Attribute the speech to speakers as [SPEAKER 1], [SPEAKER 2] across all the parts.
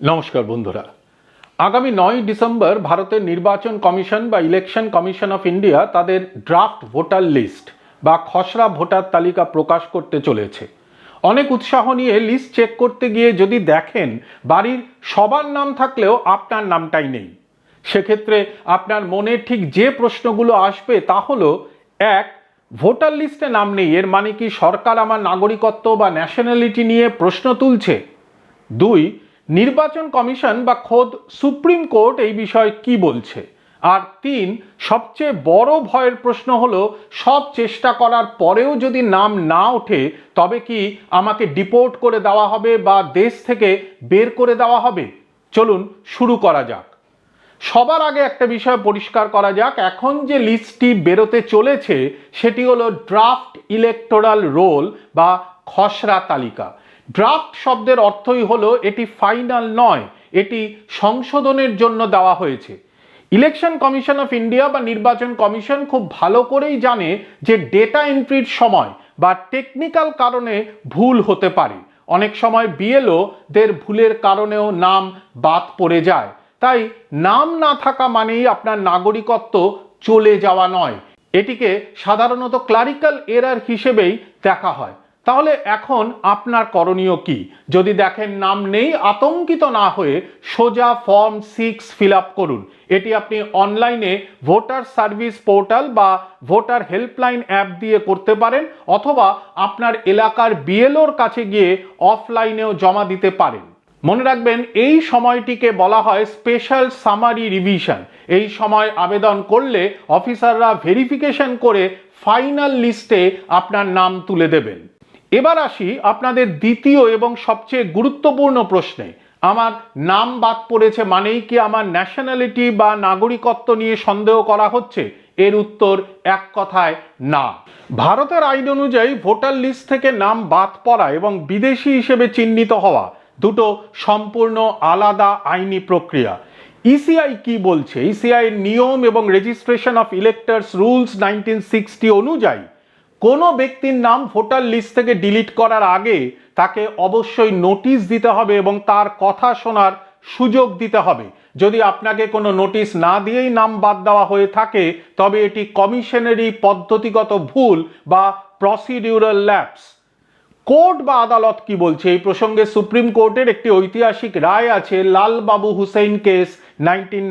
[SPEAKER 1] নমস্কার বন্ধুরা। আগামী নয় ডিসেম্বর ভারতের নির্বাচন কমিশন বা ইলেকশন কমিশন অফ ইন্ডিয়া তাদের ড্রাফট ভোটার লিস্ট বা খসড়া ভোটার তালিকা প্রকাশ করতে চলেছে। অনেক উৎসাহ নিয়ে লিস্ট চেক করতে গিয়ে যদি দেখেন বাড়ির সবার নাম থাকলেও আপনার নামটাই নেই। সেক্ষেত্রে আপনার মনে ঠিক যে প্রশ্নগুলো আসবে তা হলো, এক, ভোটার লিস্টে নাম নেই, এর মানে কি সরকার আমার নাগরিকত্ব বা ন্যাশনালিটি নিয়ে প্রশ্ন তুলছে? দুই নির্বাচন কমিশন বা খোদ সুপ্রিম কোর্ট এই বিষয়ে কি বলছে? আর তিন, সবচেয়ে বড় ভয়ের প্রশ্ন হলো, সব চেষ্টা করার পরেও যদি নাম না ওঠে, তবে কি আমাকে ডিপোর্ট করে দেওয়া হবে বা দেশ থেকে বের করে দেওয়া হবে? চলুন শুরু করা যাক। সবার আগে একটা বিষয় পরিষ্কার করা যাক। এখন যে লিস্টটি বেরোতে চলেছে, সেটি হলো ড্রাফট ইলেকটোরাল রোল বা খসড়া তালিকা। ড্রাফট শব্দের অর্থই হলো এটি ফাইনাল নয়, এটি সংশোধনের জন্য দেওয়া হয়েছে। ইলেকশন কমিশন অফ ইন্ডিয়া বা নির্বাচন কমিশন খুব ভালো করেই জানে যে ডেটা এন্ট্রির সময় বা টেকনিক্যাল কারণে ভুল হতে পারে। অনেক সময় বিএলও দের ভুলের কারণেও নাম বাদ পড়ে যায়। তাই নাম না থাকা মানেই আপনার নাগরিকত্ব চলে যাওয়া নয়। এটিকে সাধারণত ক্লারিক্যাল এরার হিসেবেই দেখা হয়। তাহলে এখন আপনার করণীয় কি? যদি দেখেন নাম নেই, আতঙ্কিত না হয়ে সোজা ফর্ম সিক্স ফিল আপ করুন। এটি আপনি অনলাইনে ভোটার সার্ভিস পোর্টাল বা ভোটার হেল্পলাইন অ্যাপ দিয়ে করতে পারেন, অথবা আপনার এলাকার বিএলওর কাছে গিয়ে অফলাইনেও জমা দিতে পারেন। মনে রাখবেন, এই সময়টিকে বলা হয় স্পেশাল সামারি রিভিশন এই সময় আবেদন করলে অফিসাররা ভেরিফিকেশন করে ফাইনাল লিস্টে আপনার নাম তুলে দেবেন। এবার আসি আপনাদের দ্বিতীয় এবং সবচেয়ে গুরুত্বপূর্ণ প্রশ্নে। আমার নাম বাদ পড়েছে মানেই কি আমার ন্যাশনালিটি বা নাগরিকত্ব নিয়ে সন্দেহ করা হচ্ছে? এর উত্তর এক কথায় না। ভারতের আইন অনুযায়ী ভোটার লিস্ট থেকে নাম বাদ পড়া এবং বিদেশি হিসেবে চিহ্নিত হওয়া দুটো সম্পূর্ণ আলাদা আইনি প্রক্রিয়া। ইসিআই কি বলছে? ইসিআই নিয়ম এবং registration of electors rules nineteen sixty অনুযায়ী কোনো ব্যক্তির নাম ভোটার লিস্ট থেকে ডিলিট করার আগে তাকে অবশ্যই নোটিশ দিতে হবে এবং তার কথা শোনার সুযোগ দিতে হবে। যদি আপনাকে কোনো নোটিশ না দিয়েই নাম বাদ দেওয়া হয়ে থাকে, তবে এটি কমিশনেরই পদ্ধতিগত ভুল বা প্রসিডিউরাল ল্যাপস। কোর্ট বা আদালত কি বলছে? এই প্রসঙ্গে সুপ্রিম কোর্টের একটি ঐতিহাসিক রায় আছে, Lalbabu Hussain case nineteen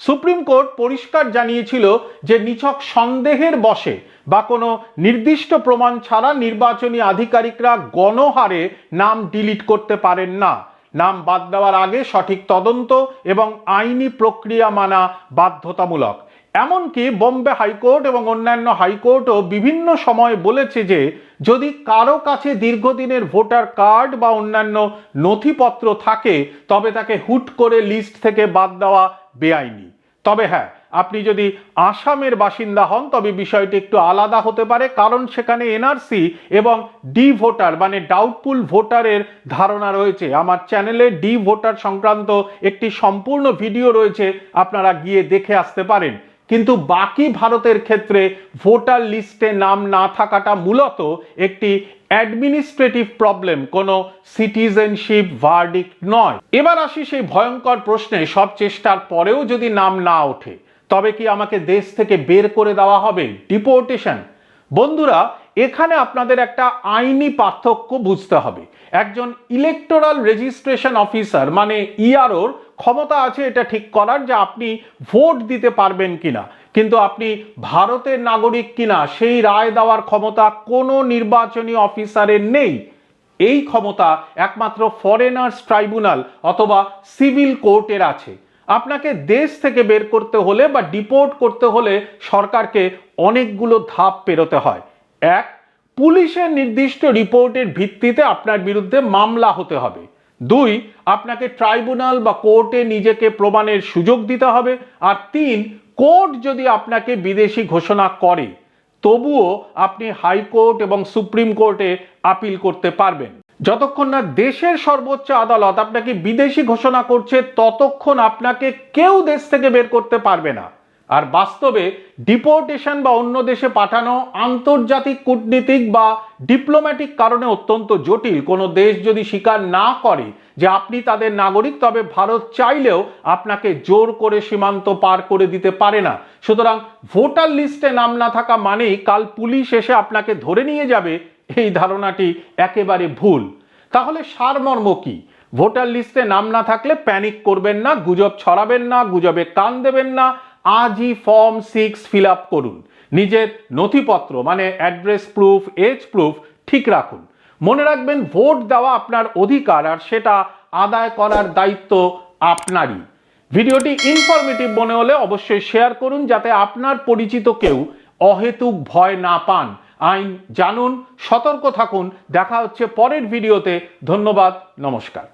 [SPEAKER 1] Supreme Court পরিষ্কার জানিয়েছিল যে নিছক সন্দেহের বশে বা কোনো নির্দিষ্ট প্রমাণ ছাড়া নির্বাচনী আধিকারিকরা গণহারে নাম ডিলিট করতে পারেন না। নাম বাদ দেওয়ার আগে সঠিক তদন্ত এবং আইনি প্রক্রিয়া মানা বাধ্যতামূলক। এমনকি বোম্বে হাইকোর্ট এবং অন্যান্য হাইকোর্টও বিভিন্ন সময় বলেছে যে, যদি কারও কাছে দীর্ঘদিনের ভোটার কার্ড বা অন্যান্য নথিপত্র থাকে, তবে তাকে হুট করে লিস্ট থেকে বাদ দেওয়া বেআইনি। তবে হ্যাঁ আপনি যদি আসামের বাসিন্দা হন, তবে বিষয়টি একটু আলাদা হতে পারে, কারণ সেখানে এনআরসি এবং ডি ভোটার মানে ডাউটফুল ভোটারের ধারণা রয়েছে। আমার চ্যানেলে ডি ভোটার সংক্রান্ত একটি সম্পূর্ণ ভিডিও রয়েছে, আপনারা গিয়ে দেখে আসতে পারেন। কিন্তু বাকি ভারতের ক্ষেত্রে ভোটার লিস্টে নাম না থাকাটা মূলত একটি অ্যাডমিনিস্ট্রেটিভ প্রবলেম কোনো সিটিজেনশিপ ভার্ডিক নয়। এবার আসি সেই ভয়ঙ্কর প্রশ্নে, সব চেষ্টার পরেও যদি নাম না ওঠে, তবে কি আমাকে দেশ থেকে বের করে দেওয়া হবে? ডিপোর্টেশন বন্ধুরা, এখানে আপনাদের একটা আইনি পার্থক্য বুঝতে হবে। একজন ইলেকটোরাল রেজিস্ট্রেশন অফিসার মানে ইআরওর ক্ষমতা আছে এটা ঠিক করার যে আপনি ভোট দিতে পারবেন কিনা। কিন্তু আপনি ভারতের নাগরিক কিনা, সেই রায় দেওয়ার ক্ষমতা কোনো নির্বাচনী অফিসারের নেই। এই ক্ষমতা একমাত্র ফরেনার্স ট্রাইব্যুনাল অথবা সিভিল কোর্টের আছে। আপনাকে দেশ থেকে বের করতে হলে বা ডিপোর্ট করতে হলে সরকারকে অনেকগুলো ধাপ পেরোতে হয়। এক, পুলিশের নির্দিষ্ট রিপোর্টের ভিত্তিতে আপনার বিরুদ্ধে মামলা হতে হবে। দুই, আপনাকে ট্রাইব্যুনাল বা কোর্টে নিজেকে প্রমাণের সুযোগ দিতে হবে। আর তিন কোর্ট যদি আপনাকে বিদেশি ঘোষণা করে, তবুও আপনি হাইকোর্ট এবং সুপ্রিম কোর্টে আপিল করতে পারবেন। যতক্ষণ না দেশের সর্বোচ্চ আদালত আপনাকে বিদেশি ঘোষণা করছে, ততক্ষণ আপনাকে কেউ দেশ থেকে বের করতে পারবে না। আর বাস্তবে ডিপোর্টেশন বা অন্য দেশে পাঠানো আন্তর্জাতিক কূটনীতিক বা ডিপ্লোম্যাটিক কারণে অত্যন্ত জটিল। কোনো দেশ যদি স্বীকার না করে যে আপনি তাদের নাগরিক, তবে ভারত চাইলেও আপনাকে জোর করে সীমান্ত পার করে দিতে পারে না। সুতরাং ভোটার লিস্টে নাম না থাকা মানেই কাল পুলিশ এসে আপনাকে ধরে নিয়ে যাবে, এই ধারণাটি একেবারে ভুল। তাহলে সারমর্ম কি? ভোটার লিস্টে নাম না থাকলে প্যানিক করবেন না, গুজব ছড়াবেন না, গুজবে কান দেবেন না। আজই ফর্ম সিক্স ফিল করুন। নিজের নথিপত্র মানে অ্যাড্রেস প্রুফ, এজ প্রুফ ঠিক রাখুন। মনে রাখবেন, ভোট দেওয়া আপনার অধিকার আর সেটা আদায় করার দায়িত্ব আপনারই। ভিডিওটি ইনফরমেটিভ মনে হলে অবশ্যই শেয়ার করুন যাতে আপনার পরিচিত কেউ অহেতুক ভয় না পান। আইন জানুন, সতর্ক থাকুন। দেখা হচ্ছে পরের ভিডিওতে। ধন্যবাদ, নমস্কার।